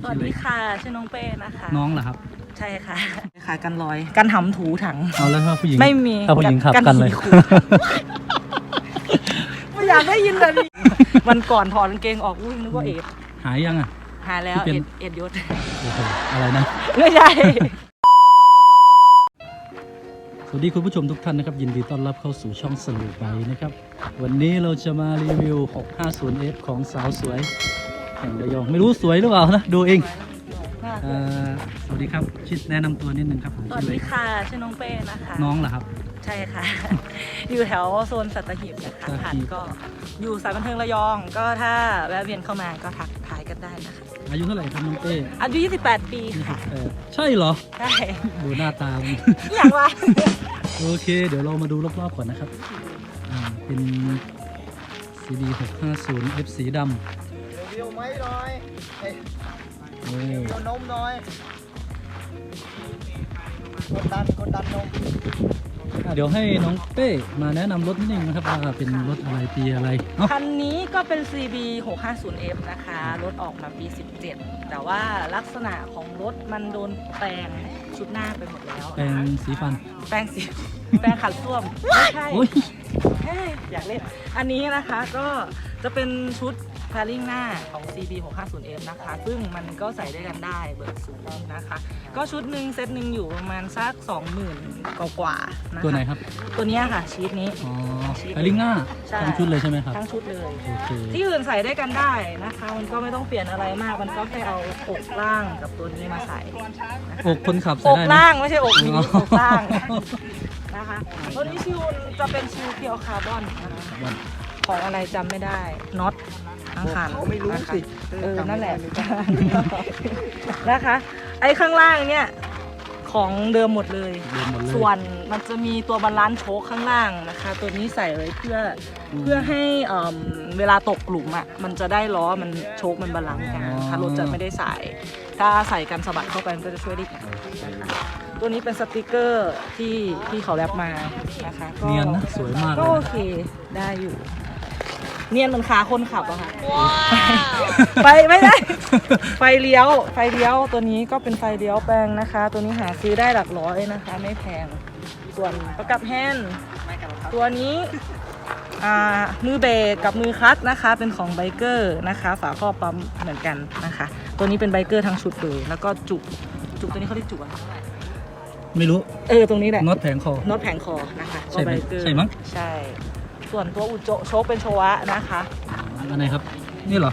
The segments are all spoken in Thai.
สวัสดีค่ะชื่อน้องเป้นะคะน้องเหรอครับ ใช่ค่ะค่ะกันลอย กันหำถูถัง เอาแล้วถ้าผู้หญิงไม่มีถ้าผู้หญิงขับกันเลย ขี่ขู่ไม่อยากได้ยินเลยวันก่อนถอดกางเกงออกอุ้ยนึกว่าเอ็ดหายยังอะ หายแล้วที่เป็เอ็นดเอ็ดยศโอ้โหอะไรนะ ไม่ใช่ สวัสดีคุณผู้ชมทุกท่านนะครับ ยินดีต้อนรับเข้าสู่ช่องสรุปใบนะครับ วันนี้เราจะมารีวิว 650F ของสาวสวย แห่งระยองไม่รู้สวยหรือเปล่านะดูเองเอ่อสวัสดีครับชิดแนะนำตัวนิดนึงครับผมสวัสชื่อดีเล็กค่ะชื่อน้องเป้นะคะน้องเหรอครับ ใช่ค่ะ อยู่แถวโซนสัตหีบนะคะสัตหีบ ผ่านก็อยู่สายบันเทิงระยอง ก็ถ้าแวะเวียนเข้ามาก็ทักทายกันได้นะคะอายุเท่าไหร่ครับน้องเต้อายุ28 ปีค่ะ28ใช่เหรอ ใช่ดูหน้าตามัน อย่างวะโอเค เดี๋ยวเรามาดูรอบๆก่อนนะครับ อ่า เป็น CD 650 F สีดเดี๋ยวไหมหน่อยเอ้ยำโอ้เดี๋ยวนมหน่อยกดดันกดดันนมอะเดี๋ยวให้น้องเป้มาแนะนำรถนิดนึงนะครับว่าเป็นรถอะไรปีอะไรเอ้าคันนี้ก็เป็น CB 650F นะคะ รถออกมาปี 17 แต่ว่าลักษณะของรถมันโดนแปลงชุดหน้าไปหมดแล้วแปลงสีฟันแปลงสีแปลงขัดส้วมไม่ใช่ โอ้ย เฮ้ยอยากเล่น อันนี้นะคะก็จะเป็นชุดแพลลิ่งหน้าของ CB 650F นะคะ ซึ่งมันก็ใส่ได้กันได้เบิกสูงนะคะ ก็ชุดหนึ่งเซตหนึ่งอยู่ประมาณสัก20,000 กว่าๆนะคะตัวไหนครับ ตัวเนี้ยค่ะ ชีทนี้ อ๋อไอลิงหน้าใช่ ทั้งชุดเลยใช่ไหมครับทั้งชุดเลย โอเคที่อื่นใส่ได้กันได้นะคะ มันก็ไม่ต้องเปลี่ยนอะไรมาก มันก็แค่เอาอกล่างกับตัวนี้มาใส่อกคนขับอใส่กได้ไหม ล่างไม่ใช่อกนี้อ๋ออกล่างนะคะตัวนี้ชิวจะเป็นชิวเพียวคาร์บอนนะคะ ของอะไรจำไม่ได้น็อต อังคารเขาไม่รู้สิเออนั่นแหละนะคะ ไอ้ข้างล่างเนี่ยของเดิมหมดเลยรวมหมดเลยส่วนมันจะมีตัวบาลานซ์โชคข้างล่างนะคะ ตัวนี้ใส่ไว้เพื่ออมเพื่อให้เอิ่มเวลาตกหลุมอะมันจะได้ล้อมันโชคมันบาลานซ์กันอ๋อถ้ารถจะไม่ได้ใส่ ถ้าใส่กันสะบัดเข้าไปมันก็จะช่วยได้อีกนะคะตัวนี้เป็นสติกเกอร์ที่ที่เขาแรปมานะคะก็เนียนนะสวยมากเลก็ยโอนะเคได้อยู่ เนียนเหมือนขาคนขับอะค่ะ ไปไม่ได้ ไฟเลี้ยว ไฟเลี้ยวตัวนี้ก็เป็นไฟเลี้ยวแปลงนะคะ ตัวนี้หาซื้อได้หลักร้อยนะคะ ไม่แพง ส่วนประกับแฮนด์ตัวนี้อ่ามือเบรกกับมือคลัตช์นะคะ เป็นของไบเกอร์นะคะ ฝาครอบปั๊มเหมือนกันนะคะ ตัวนี้เป็นไบเกอร์ทั้งชุดเลยแล้วก็จุกจุกตัวนี้เขาเรียกจุกอะไรไม่รู้ เออตรงนี้แหละน็อตแผงคอน็อตแผงคอนะคะใช่ไหมก็เกอร์ใช่มั้ง ใช่ ส่วนตัวอุจโจโชคเป็นโชวะนะคะ อันไหนครับ นี่เหรอ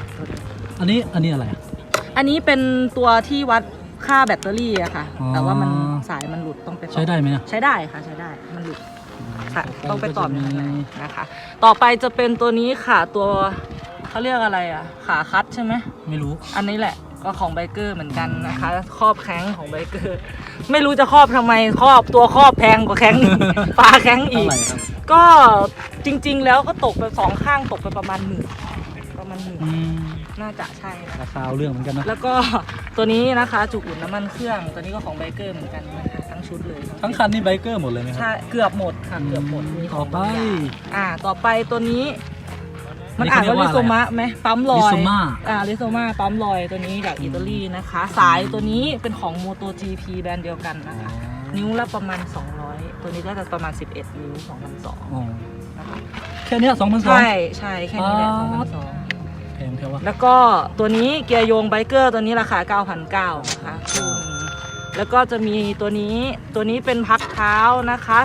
อันนี้อันนี้อะไรอะอันนี้เป็นตัวที่วัดค่าแบตเตอรี่อะค่ะ อ๋อ แต่ว่ามันสายมันหลุดต้องไปต่อใช้ได้ไหมเนี่ยใช้ได้ค่ะใช้ได้มันหลุดค่ะต้องไปต่อก็ในจะข้างในมีนะคะ ต่อไปจะเป็นตัวนี้ค่ะตัวเขาเรียกอะไรอะขาคัดใช่ไหม ไม่รู้ อันนี้แหละก็ของไบเกอร์เหมือนกันนะคะ ครอบแข้งของไบเกอร์ ไม่รู้จะครอบทำไมครอบตัวครอบแพงกว่าแข้ง ปลาแข้งอีเท่ากไหร่ครับ ก็ จริง ๆ แล้วก็ตกไปสองข้างตกไปประมาณหมื่นประมาณหมื่นอืมน่าจะใช่นะราคาเอาเรื่องเหมือนกันนะแล้วก็ตัวนี้นะคะจุกอุ่นน้ำมันเครื่อง ตัวนี้ก็ของไบเกอร์เหมือนกันนะคะทั้งชุดเลยทั้งคันนี่ไบเกอร์หมดเลยไหมครัใช่เกือบหมดค่ะเกือบหมดมีขต่อองไปบางอย่างอ่าต่อไปตัวนี้ มันนี่อ่านเขาเรีว่ายกลิว่าโซอะไรมะอะไหมปั๊มลอย Rizoma อ่าลิโซมาปั๊มลอยตัวนี้จากอิตาลีนะคะ สายตัวนี้เป็นของ MotoGP แบรนด์เดียวกันนะคะ นิ้วละประมาณ 200 ตัวนี้ก็จะประมาณ 11 นิ้ว2,200 อ๋อนะคะ แค่เนี้สองพันสอง ใช่ใช่แค่นี้แหละอ๋อ2,200แพงแค่ว่าแล้วก็ตัวนี้เกียร์โยงไบเกอร์ตัวนี้ราคา 9,900นะคะคู่หนึ่งแล้วก็จะมีตัวนี้ตัวนี้เป็นพักเท้านะคะ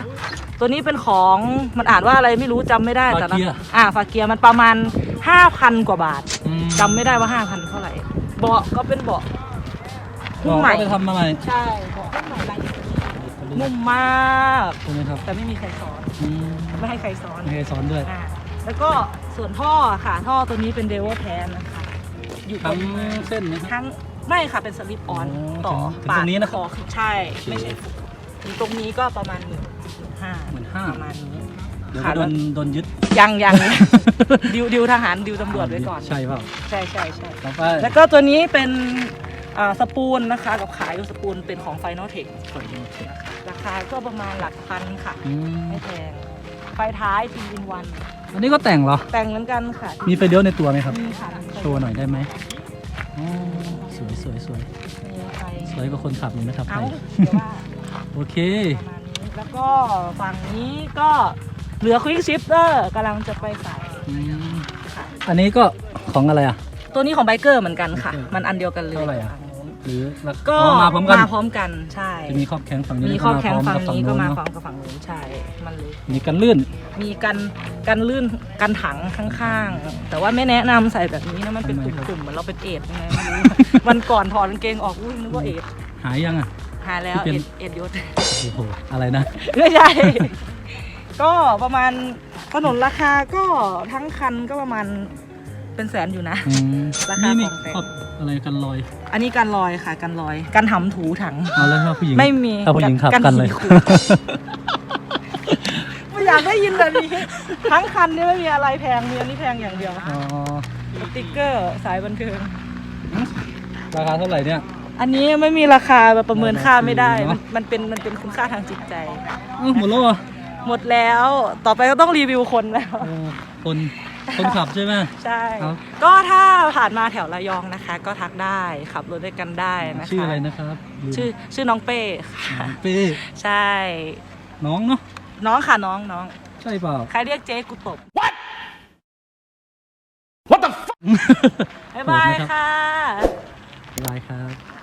ตัวนี้เป็นของมันอ่านว่าอะไรไม่รู้จำไม่ได้แต่ละฝาเกียร์อ่าฝาเกียร์มันประมาณ 5,000 กว่าบาทอืมจำไม่ได้ว่า 5,000 เท่าไหร่เบาะก็เป็นเบาะบนุ่อมกใหม่ว่าไปทำมาใหม่ใช่เบาะนุ่มใหม่ลาย อิตาลีนุ่มมาก ใช่ไหมครับแต่ไม่มีใครสอน อืมไม่ให้ใครสอน ไม่เคยสอนด้วย อ่าแล้วก็ส่วนท่อค่ะท่อตัวนี้เป็นเดวแพนนะคะ อยู่ตรทั้งงเส้นไหมครับ ทั้งไม่ค่ะเป็นสลิปออนอ๋อต่อถึงตรงนี้นะครับปาดคอใช่ไม่ใช่ถึงตรงนี้ก็ประมาณหมื่นห้าหมื่นห้า ประมาณนี้ เดี๋ยวค่ะก็โดนโดนยึดยังยังดิวดิวทหารดิวตำรวจไว้ก่อน ใช่เปล่าใช่ใช่ใช่ต่อไปแล้วก็ตัวนี้เป็นอ่า สปูนนะคะกับขายอยู่สปูนเป็นของ Final Tech ราคาก็ประมาณหลักพันค่ะอืมไม่แพงไฟท้ายทีอินวัน อันนี้ก็แต่งเหรอ แต่งเหมือนกันค่ะ มีไฟเลี้ยวในตัวไหมครับมีค่ะโชว์หน่อยได้ไหมอ๋อสวยสวยสวยมีไฟสวยกว่าคนขับนี่นะครับไทเอ้ายเดี๋ยวว่าโอเคประมาณนี้แล้วก็ฝั่งนี้ก็เหลือควิกชิปเตอร์กำลังจะไปใส่อืมอันนี้ก็ของอะไรอะ ตัวนี้ของไบเกอร์เหมือนกันค่ะไบเกอร์มันอันเดียวกันเลยเท่าไหร่อะฝั่งนู้น หรือราคาก็อ๋อมาพร้อมกันมาพร้อมกันใช่จะมีครอบแข้งฝั่งนี้มีแล้วข้อแข็งพร้ฝั่งกับนี้ก็มาโน้พร้อเนมกับฝั่งนู้นใช่มันเลยอะมีกันลื่น มีกันกันลื่นกันถังข้างๆ แต่ว่าไม่แนะนำใส่แบบนี้นะมันเป็นทำไมครับ ตุ่มๆเหมือนเราเป็นเอดส์ยังไงไม่รู้ วันก่อนถอดกางเกงออกอุ้ยนึกว่าเอดส์หายยังอะ หายแล้วที่เอเป็น ดส์เอดส์ยศ โอ้โหอะไรนะ ไม่ใช่ ก็ประมาณถนนราคาก็ทั้งคันก็ประมาณ เป็นแสนอยู่นะ อืมราคานี่นี่ของแพง ครอบอะไรกันลอยอันนี้การลอยค่ะการลอยการหำถูถัง เอาแล้วถ้าผู้หญิงไม่มีถ้าผู้หญิงขับกันเลย ขี่ขู่ ไม่อยากได้ยินแบบนี้ ทั้งคันนี่ไม่มีอะไรแพงมีอันนี้แพงอย่างเดียวอ๋อสติ๊กเกอร์สายบันเทิง ราคาเท่าไหร่เนี่ย อันนี้ไม่มีราคาแบบประเมินค่าไม่ได้เนมัอะนมันเป็นมันเป็นคุณค่าทางจิตใจ อ้าวหมดแล้วเหรอหมดแล้วต่อไปก็ต้องรีวิวคนแล้วโอ้คน คนขับใช่ไหม ใช่ ครับ ก็ถ้าผ่านมาแถวระยองนะคะ ก็ทักได้ขับรถด้วยกันได้นะคะ ชื่ออะไรนะครับลืมชื่อชื่อน้องเป้ค่ะน้องเป้ใช่ น้องเนาะน้องค่ะน้องน้องใช่เปล่า ใครเรียกเจ๊กูตบ What What the fuck บ๊ายบายโหดไหมครับค่ะ บ๊ายบายครับ